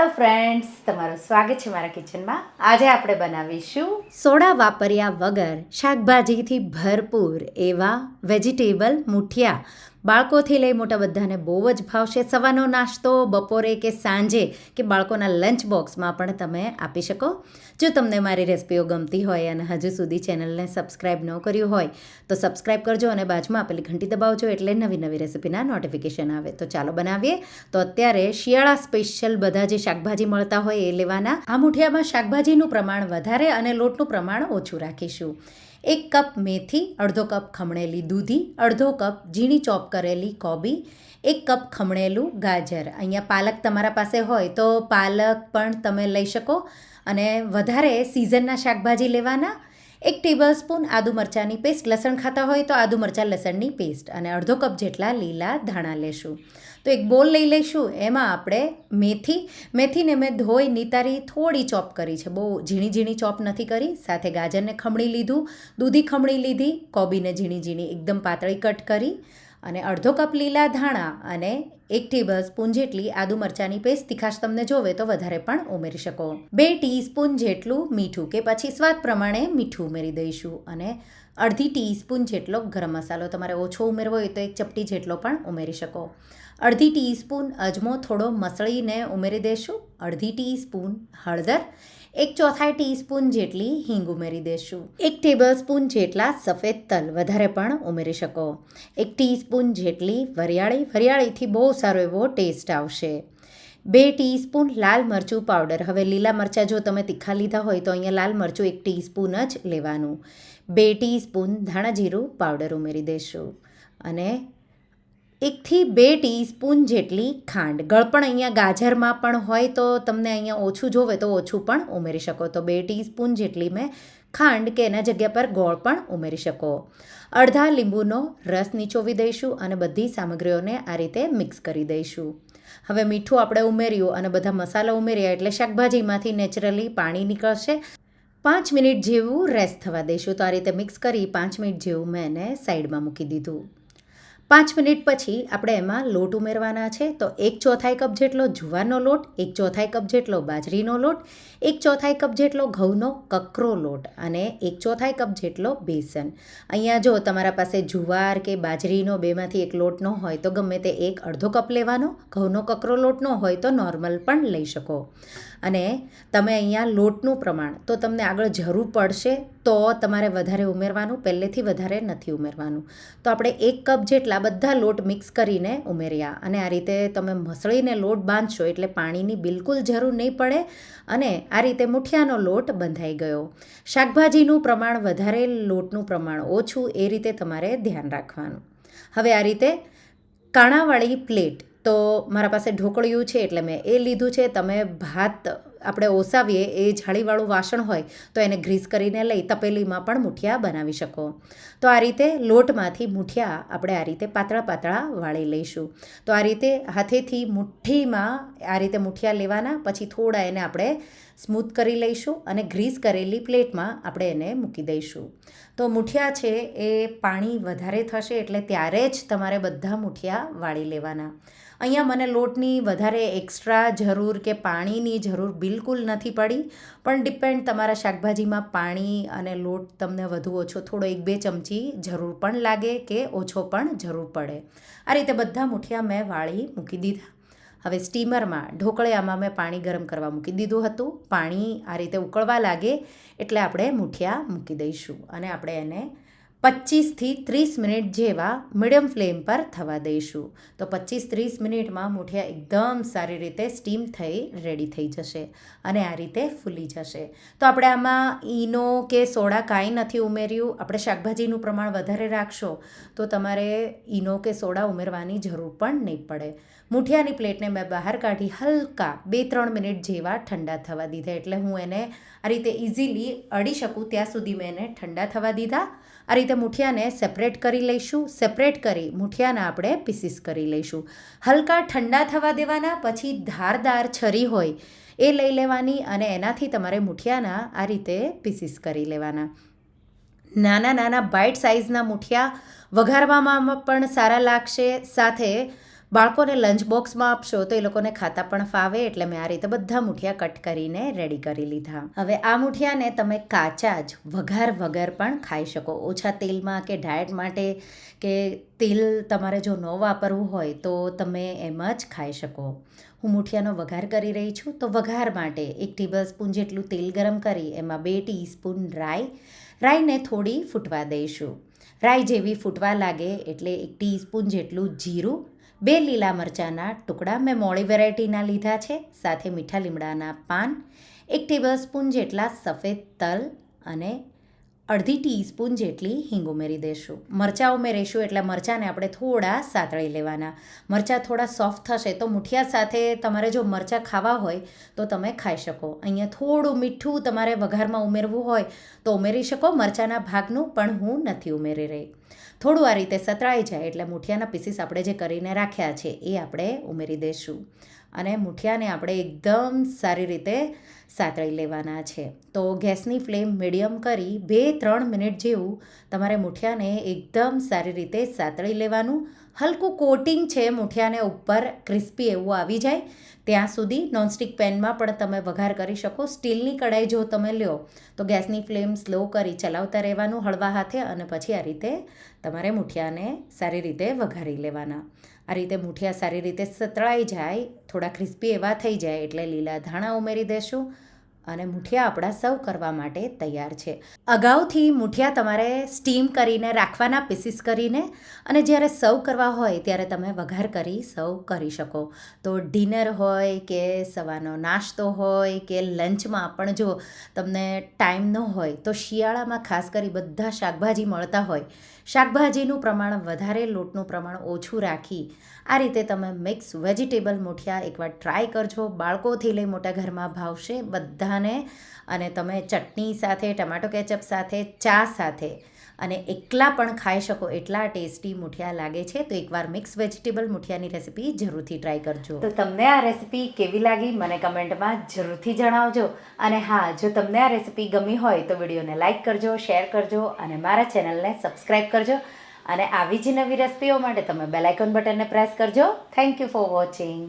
Hello friends તમારું સ્વાગત છે મારા કિચનમાં આજે આપણે બનાવીશું સોડા વાપર્યા વગર શાકભાજીથી ભરપૂર એવા વેજીટેબલ મુઠિયા. બાળકોથી લઈ મોટા બધાને બહુ જ ભાવશે. સવારનો નાસ્તો, બપોરે કે સાંજે, કે બાળકોના લંચ બોક્સમાં પણ તમે આપી શકો. જો તમને મારી રેસિપીઓ ગમતી હોય અને હજુ સુધી ચેનલને સબસ્ક્રાઈબ ન કર્યું હોય, તો સબસ્ક્રાઈબ કરજો અને બાજુમાં આપેલી ઘંટી દબાવજો એટલે નવી નવી રેસિપીના નોટિફિકેશન આવે. તો ચાલો બનાવીએ. તો અત્યારે શિયાળા સ્પેશિયલ બધા જે શાકભાજી મળતા હોય એ લેવાના. આ મુઠિયામાં શાકભાજીનું પ્રમાણ વધારે અને લોટનું પ્રમાણ ઓછું રાખીશું. એક કપ મેથી, અડધો કપ ખમણેલી દૂધી, અડધો કપ ઝીણી ચોપ કરેલી કોબી, એક કપ ખમણેલું ગાજર. અહીંયા પાલક તમારા પાસે હોય તો પાલક પણ તમે લઈ શકો અને વધારે સિઝનના શાકભાજી લેવાના. એક ટેબલ સ્પૂન આદુ મરચાંની પેસ્ટ લસણ ખાતા હોય તો આદુ મરચાં, લસણની પેસ્ટ અને અડધો કપ જેટલા લીલા ધાણા લેશું. તો એક બોલ લઈ લઈશું. એમાં આપણે મેથી, મેથીને મેં ધોઈ, નિતારી થોડી ચોપ કરી છે. બહુ ઝીણી ઝીણી ચોપ નથી કરી. સાથે ગાજરને ખમણી લીધું, દૂધી ખમણી લીધી, કોબીને ઝીણી ઝીણી એકદમ પાતળી કટ કરી અને અડધો કપ લીલા ધાણા અને એક ટેબલ સ્પૂન જેટલી આદુ મરચાંની પેસ્ટ તીખાશ તમને જોવે તો વધારે પણ ઉમેરી શકો. બે ટીસ્પૂન જેટલું મીઠું કે પછી સ્વાદ પ્રમાણે મીઠું ઉમેરી દઈશું અને અડધી ટીસ્પૂન જેટલો ગરમ મસાલો તમારે ઓછો ઉમેરવો હોય તો એક ચપટી જેટલો પણ ઉમેરી શકો. અડધી ટીસ્પૂન અજમો થોડો મસળીને ઉમેરી દઈશું અડધી ટીસ્પૂન હળદર, એક ચોથાઈ ટીસ્પૂન જેટલી હિંગ ઉમેરી દઈશું એક ટેબલ સ્પૂન જેટલા સફેદ તલ વધારે પણ ઉમેરી શકો. એક ટીસ્પૂન જેટલી વરિયાળી, વરિયાળીથી બહુ સારો એવો ટેસ્ટ આવશે. બે ટીસ્પૂન લાલ મરચું પાવડર. હવે લીલા મરચાં જો તમે તીખા લીધા હોય તો અહીંયા લાલ મરચું એક ટીસ્પૂન જ લેવાનું. બે ટીસ્પૂન ધાણા જીરું પાવડર ઉમેરી દઈશું અને એકથી બે ટીસ્પૂન જેટલી ખાંડ. ગળપણ અહીંયા ગાજરમાં પણ હોય તો તમને અહીંયા ઓછું જોવે તો ઓછું પણ ઉમેરી શકો. તો બે ટીસ્પૂન જેટલી મેં ખાંડ કે એના જગ્યા પર ગોળ પણ ઉમેરી શકો. અડધા લીંબુનો રસ નીચોવી દઈશું અને બધી સામગ્રીઓને આ રીતે મિક્સ કરી દઈશું. હવે મીઠું આપણે ઉમેર્યું અને બધા મસાલા ઉમેર્યા એટલે શાકભાજીમાંથી નેચરલી પાણી નીકળશે. પાંચ મિનિટ જેવું રેસ્ટ થવા દઈશું. તો આ રીતે મિક્સ કરી પાંચ મિનિટ જેવું મેં એને સાઈડમાં મૂકી દીધું. પાંચ મિનિટ પછી આપણે એમાં લોટ ઉમેરવાના છે. તો એક ચોથાઈ કપ જેટલો જુવારનો લોટ, એક ચોથાઈ કપ જેટલો બાજરીનો લોટ, એક ચોથાઈ કપ જેટલો ઘઉંનો કકરો લોટ અને એક ચોથાઈ કપ જેટલો બેસન. અહીંયા જો તમારા પાસે જુવાર કે બાજરીનો બેમાંથી એક લોટ ન હોય તો ગમે તે એક અડધો કપ લેવાનો, ઘઉંનો કકરો લોટ ન હોય તો નોર્મલ પણ લઈ શકો. અને તમે અહીંયા લોટનું પ્રમાણ, તો તમને આગળ જરૂર પડશે, તો તમારે વધારે ઉમેરવાનું, પહેલેથી વધારે નથી ઉમેરવાનું. તો આપણે એક કપ જેટલા બધા લોટ મિક્સ કરીને ઉમેર્યા. અને આ રીતે તમે મસળીને લોટ બાંધશો એટલે પાણીની બિલકુલ જરૂર નહીં પડે અને આ રીતે મુઠિયાનો લોટ બંધાઈ ગયો. શાકભાજીનું પ્રમાણ વધારે, લોટનું પ્રમાણ ઓછું, એ રીતે તમારે ધ્યાન રાખવાનું. હવે આ રીતે કાણાવાળી પ્લેટ તો મારા પાસે ઢોકળિયું છે એટલે મેં એ લીધું છે. તમે ભાત આપણે ઓસાવીએ, એ જાળીવાળું વાસણ હોય તો એને ગ્રીસ કરીને લઈ તપેલીમાં પણ મૂઠિયા બનાવી શકો. તો આ રીતે લોટમાંથી મૂઠિયા આપણે આ રીતે પાતળા પાતળા વાળી લઈશું. તો આ રીતે હાથેથી મુઠ્ઠીમાં આ રીતે મૂઠિયા લેવાના, પછી થોડા એને આપણે સ્મૂથ કરી લઈશું અને ગ્રીસ કરેલી પ્લેટમાં આપણે એને મૂકી દઈશું. તો મૂઠિયા છે એ પાણી વધારે થશે એટલે ત્યારે જ તમારે બધા મૂઠિયા વાળી લેવાના. અહીંયા મને લોટની વધારે એક્સ્ટ્રા જરૂર કે પાણીની જરૂર બિલકુલ નથી પડી, પણ ડિપેન્ડ તમારા શાકભાજીમાં પાણી અને લોટ તમને વધુ ઓછો, થોડો એક બે ચમચી જરૂર પણ લાગે કે ઓછો પણ જરૂર પડે. આ રીતે બધા મુઠિયા મેં વાળી મૂકી દીધા. હવે સ્ટીમરમાં ઢોકળિયામાં મેં પાણી ગરમ કરવા મૂકી દીધું હતું. પાણી આ રીતે ઉકળવા લાગે એટલે આપણે મુઠિયા મૂકી દઈશું અને આપણે એને પચીસથી ત્રીસ મિનિટ જેવા મીડિયમ ફ્લેમ પર થવા દઈશું. તો પચીસ ત્રીસ મિનિટમાં મૂઠિયા એકદમ સારી રીતે સ્ટીમ થઈ, રેડી થઈ જશે અને આ રીતે ફૂલી જશે. તો આપણે આમાં ઈનો કે સોડા કાંઈ નથી ઉમેર્યું. આપણે શાકભાજીનું પ્રમાણ વધારે રાખશો તો તમારે ઈનો કે સોડા ઉમેરવાની જરૂર પણ નહીં પડે. મુઠિયાની પ્લેટને મેં બહાર કાઢી હલકા બે ત્રણ મિનિટ જેવા ઠંડા થવા દીધા. એટલે હું એને આ રીતે ઇઝીલી અડી શકું ત્યાં સુધી મેં એને ઠંડા થવા દીધા. આ રીતે મૂઠિયાને સેપરેટ કરી લઈશું. સેપરેટ કરી મૂઠિયાના આપણે પીસીસ કરી લઈશું. હલકા ઠંડા થવા દેવાના, પછી ધારદાર છરી હોય એ લઈ લેવાની અને એનાથી તમારે મૂઠિયાના આ રીતે પીસીસ કરી લેવાના. નાના નાના બાઇટ સાઇઝના મૂઠિયા વઘારવામાં પણ સારા લાગશે. સાથે બાળકોને લંચ બોક્સમાં આપશો તો એ લોકોને ખાતા પણ ફાવે, એટલે મેં આ રીતે બધા મુઠિયા કટ કરીને રેડી કરી લીધા. હવે આ મુઠિયાને તમે કાચા જ વઘાર વગર પણ ખાઈ શકો. ઓછા તેલમાં કે ડાયટ માટે કે તેલ તમારે જો ન વાપરવું હોય તો તમે એમ જ ખાઈ શકો. હું મુઠિયાનો વઘાર કરી રહી છું તો વઘાર માટે એક ટેબલ સ્પૂન જેટલું તેલ ગરમ કરી, એમાં બે ટીસ્પૂન રાઈ, રાઈને થોડી ફૂટવા દઈશું. રાઈ જેવી ફૂટવા લાગે એટલે એક ટીસ્પૂન જેટલું જીરું બે લીલા મરચાંના ટુકડા મેં મોળી વેરાયટીના લીધા છે, સાથે મીઠા લીમડાના પાન, એક ટેબલ સ્પૂન જેટલા સફેદ તલ અને અડધી ટીસ્પૂન જેટલી હિંગ ઉમેરી દઈશું મરચાં ઉમેરીશું એટલે મરચાંને આપણે થોડા સાતળી લેવાના. મરચાં થોડા સોફ્ટ થશે તો મુઠિયા સાથે તમારે જો મરચાં ખાવા હોય તો તમે ખાઈ શકો. અહીંયા થોડું મીઠું તમારે વઘારમાં ઉમેરવું હોય તો ઉમેરી શકો. મરચાંના ભાગનું પણ હું નથી ઉમેરી રહી. થોડું આ રીતે સતળાઈ જાય એટલે મુઠિયાના પીસીસ આપણે જે કરીને રાખ્યા છે એ આપણે ઉમેરી દઈશું અને મુઠિયાને આપણે એકદમ સારી રીતે સાતળી લેવાના છે. તો ગેસની ફ્લેમ મીડિયમ કરી બે ત્રણ મિનિટ જેવું તમારે મૂઠિયાને એકદમ સારી રીતે સાતળી લેવાનું. હલકું કોટિંગ છે મૂઠિયાને ઉપર, ક્રિસ્પી એવું આવી જાય. ત્યાં સુધી નોનસ્ટિક પેનમાં પણ તમે વઘાર કરી શકો. સ્ટીલની કઢાઈ જો તમે લ્યો, તો ગેસની ફ્લેમ સ્લો કરી ચલાવતા રહેવાનું હળવા હાથે અને પછી આ રીતે તમારે મૂઠિયાને સારી રીતે વઘારી લેવાના. આ રીતે મૂઠિયા સારી રીતે સતળાઈ જાય, થોડા ક્રિસ્પી એવા થઈ જાય એટલે લીલા ધાણા ઉમેરી દેશું. અને મુઠિયા આપણા સર્વ કરવા માટે તૈયાર છે. અગાઉથી મુઠિયા તમારે સ્ટીમ કરીને રાખવાના, પીસીસ કરીને અને જ્યારે સર્વ કરવા હોય ત્યારે તમે વઘાર કરી સર્વ કરી શકો. તો ડિનર હોય કે સવારનો નાસ્તો હોય કે લંચમાં પણ જો તમને ટાઈમ ન હોય તો શિયાળામાં ખાસ કરી બધા શાકભાજી મળતા હોય. શાકભાજીનું પ્રમાણ વધારે, લોટનું પ્રમાણ ઓછું રાખી આ રીતે તમે મિક્સ વેજીટેબલ મુઠિયા એકવાર ટ્રાય કરજો. બાળકોથી લઈ મોટા ઘરમાં ભાવશે બધાને અને તમે ચટણી સાથે, ટમાટો કેચઅપ સાથે, ચા સાથે અને એકલા પણ ખાઈ શકો એટલા ટેસ્ટી મુઠિયા લાગે છે. તો એકવાર મિક્સ વેજીટેબલ મુઠિયાની રેસીપી જરૂરથી ટ્રાય કરજો. તો તમને આ રેસીપી કેવી લાગી મને કમેન્ટમાં જરૂરથી જણાવજો. અને હા, જો તમને આ રેસીપી ગમી હોય તો વિડીયોને લાઇક કરજો, શેર કરજો અને મારા ચેનલને સબસ્ક્રાઈબ કરજો. અને આવી જ નવી રેસીપીઓ માટે તમે બેલાઇકોન બટનને પ્રેસ કરજો. Thank you for watching.